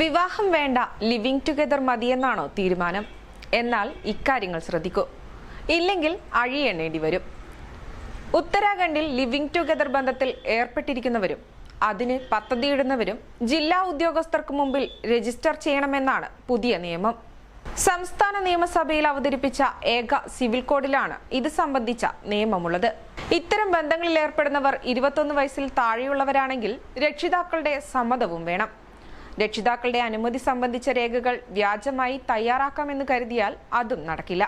വിവാഹം വേണ്ട living together മതിയെന്നാണോ തീരുമാനം? എന്നാൽ ഇക്കാര്യങ്ങൾ ശ്രദ്ധിക്കൂ. ഇല്ലെങ്കിൽ അഴിയെണ്ണേണ്ടി വരും. ഉത്തരാഖണ്ഡിൽ ലിവിംഗ് ടുഗദർ ബന്ധത്തിൽ ഏർപ്പെട്ടിരിക്കുന്നവരും അതിന് പദ്ധതിയിടുന്നവരും ജില്ലാ ഉദ്യോഗസ്ഥർക്ക് മുമ്പിൽ രജിസ്റ്റർ ചെയ്യണമെന്നാണ് പുതിയ നിയമം. സംസ്ഥാന നിയമസഭയിൽ അവതരിപ്പിച്ച ഏക സിവിൽ കോഡിലാണ് ഇത് സംബന്ധിച്ച നിയമമുള്ളത്. ഇത്തരം ബന്ധങ്ങളിൽ ഏർപ്പെടുന്നവർ ഇരുപത്തൊന്ന് വയസ്സിൽ താഴെയുള്ളവരാണെങ്കിൽ രക്ഷിതാക്കളുടെ സമ്മതവും വേണം. രക്ഷിതാക്കളുടെ അനുമതി സംബന്ധിച്ച രേഖകൾ വ്യാജമായി തയ്യാറാക്കാമെന്ന് കരുതിയാൽ അതും നടക്കില്ല.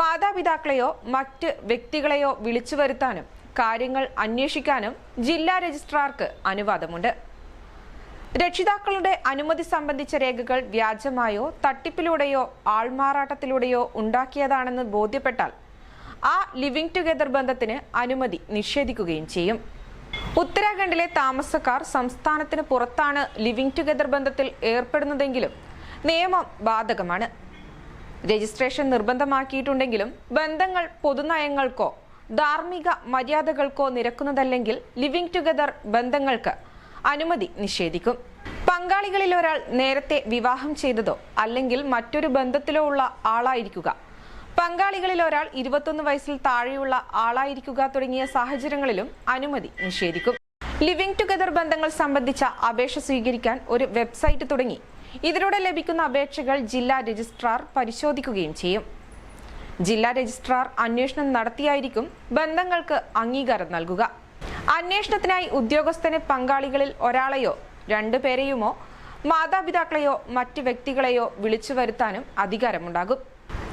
മാതാപിതാക്കളെയോ മറ്റ് വ്യക്തികളെയോ വിളിച്ചു വരുത്താനും കാര്യങ്ങൾ അന്വേഷിക്കാനും ജില്ലാ രജിസ്ട്രാർക്ക് അനുവാദമുണ്ട്. രക്ഷിതാക്കളുടെ അനുമതി സംബന്ധിച്ച രേഖകൾ വ്യാജമായോ തട്ടിപ്പിലൂടെയോ ആൾമാറാട്ടത്തിലൂടെയോ ഉണ്ടാക്കിയതാണെന്ന് ബോധ്യപ്പെട്ടാൽ ആ ലിവിംഗ് ടുഗദർ ബന്ധത്തിന് അനുമതി നിഷേധിക്കുകയും ചെയ്യും. ഉത്തരാഖണ്ഡിലെ താമസക്കാർ സംസ്ഥാനത്തിന് പുറത്താണ് ലിവിംഗ് ടുഗദർ ബന്ധത്തിൽ ഏർപ്പെടുന്നതെങ്കിലും നിയമം ബാധകമാണ്. രജിസ്ട്രേഷൻ നിർബന്ധമാക്കിയിട്ടുണ്ടെങ്കിലും ബന്ധങ്ങൾ പൊതുനയങ്ങൾക്കോ ധാർമ്മിക മര്യാദകൾക്കോ നിരക്കുന്നതല്ലെങ്കിൽ ലിവിംഗ് ടുഗദർ ബന്ധങ്ങൾക്ക് അനുമതി നിഷേധിക്കും. പങ്കാളികളിൽ ഒരാൾ നേരത്തെ വിവാഹം ചെയ്തതോ അല്ലെങ്കിൽ മറ്റൊരു ബന്ധത്തിലോ ഉള്ള ആളായിരിക്കുക പങ്കാളികളിൽ ഒരാൾ ഇരുപത്തൊന്ന് വയസ്സിൽ താഴെയുള്ള ആളായിരിക്കുക തുടങ്ങിയ സാഹചര്യങ്ങളിലും അനുമതി നിഷേധിക്കും. ലിവിംഗ് ടുഗദർ ബന്ധങ്ങൾ സംബന്ധിച്ച അപേക്ഷ സ്വീകരിക്കാൻ ഒരു വെബ്സൈറ്റ് തുടങ്ങി. ഇതിലൂടെ ലഭിക്കുന്ന അപേക്ഷകൾ ജില്ലാ രജിസ്ട്രാർ പരിശോധിക്കുകയും ചെയ്യും. ജില്ലാ രജിസ്ട്രാർ അന്വേഷണം നടത്തിയായിരിക്കും ബന്ധങ്ങൾക്ക് അംഗീകാരം നൽകുക. അന്വേഷണത്തിനായി ഉദ്യോഗസ്ഥനെ പങ്കാളികളിൽ ഒരാളെയോ രണ്ടു രണ്ടുപേരെയുമോ മാതാപിതാക്കളെയോ മറ്റ് വ്യക്തികളെയോ വിളിച്ചു വരുത്താനും അധികാരമുണ്ടാകും.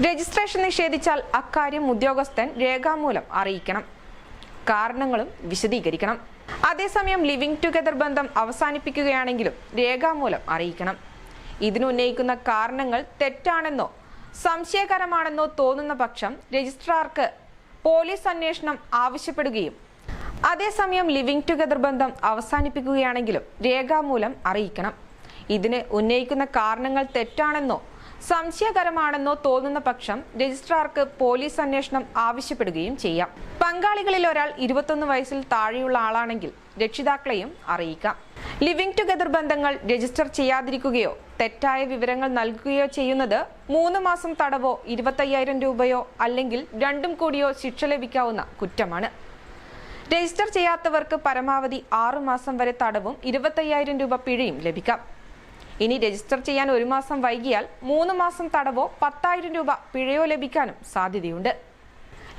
രജിസ്ട്രേഷൻ നിഷേധിച്ചാൽ അക്കാര്യം ഉദ്യോഗസ്ഥൻ രേഖാമൂലം അറിയിക്കണം. കാരണങ്ങളും വിശദീകരിക്കണം. അതേസമയം ലിവിംഗ് ടുഗദർ ബന്ധം അവസാനിപ്പിക്കുകയാണെങ്കിലും രേഖാമൂലം അറിയിക്കണം. ഇതിനുന്നയിക്കുന്ന കാരണങ്ങൾ തെറ്റാണെന്നോ സംശയകരമാണെന്നോ തോന്നുന്ന പക്ഷം രജിസ്ട്രാർക്ക് പോലീസ് അന്വേഷണം ആവശ്യപ്പെടുകയും അതേസമയം ലിവിംഗ് ടുഗദർ ബന്ധം അവസാനിപ്പിക്കുകയാണെങ്കിലും രേഖാമൂലം അറിയിക്കണം. ഇതിന് ഉന്നയിക്കുന്ന കാരണങ്ങൾ തെറ്റാണെന്നോ സംശയകരമാണെന്നോ തോന്നുന്ന പക്ഷം രജിസ്ട്രാർക്ക് പോലീസ് അന്വേഷണം ആവശ്യപ്പെടുകയും ചെയ്യാം. പങ്കാളികളിൽ ഒരാൾ ഇരുപത്തൊന്ന് വയസ്സിൽ താഴെയുള്ള ആളാണെങ്കിൽ രക്ഷിതാക്കളെയും അറിയിക്കാം. ലിവിംഗ് ടുഗദർ ബന്ധങ്ങൾ രജിസ്റ്റർ ചെയ്യാതിരിക്കുകയോ തെറ്റായ വിവരങ്ങൾ നൽകുകയോ ചെയ്യുന്നത് മൂന്ന് മാസം തടവോ ഇരുപത്തയ്യായിരം രൂപയോ അല്ലെങ്കിൽ രണ്ടും കൂടിയോ ശിക്ഷ ലഭിക്കാവുന്ന കുറ്റമാണ്. രജിസ്റ്റർ ചെയ്യാത്തവർക്ക് പരമാവധി ആറു മാസം വരെ തടവും ഇരുപത്തയ്യായിരം രൂപ പിഴയും ലഭിക്കാം. ഇനി രജിസ്റ്റർ ചെയ്യാൻ ഒരു മാസം വൈകിയാൽ മൂന്ന് മാസം തടവോ പത്തായിരം രൂപ പിഴയോ ലഭിക്കാനും സാധ്യതയുണ്ട്.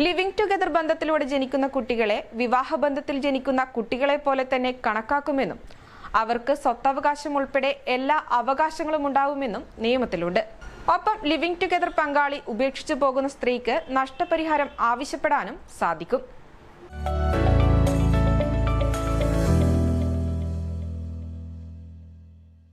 ലിവിംഗ് ടുഗദർ ബന്ധത്തിലൂടെ ജനിക്കുന്ന കുട്ടികളെ വിവാഹബന്ധത്തിൽ ജനിക്കുന്ന കുട്ടികളെ പോലെ തന്നെ കണക്കാക്കുമെന്നും അവർക്ക് സ്വത്തവകാശം ഉൾപ്പെടെ എല്ലാ അവകാശങ്ങളും ഉണ്ടാവുമെന്നും നിയമത്തിലുണ്ട്. ഒപ്പം ലിവിംഗ് ടുഗദർ പങ്കാളി ഉപേക്ഷിച്ചു പോകുന്ന സ്ത്രീക്ക് നഷ്ടപരിഹാരം ആവശ്യപ്പെടാനും സാധിക്കും.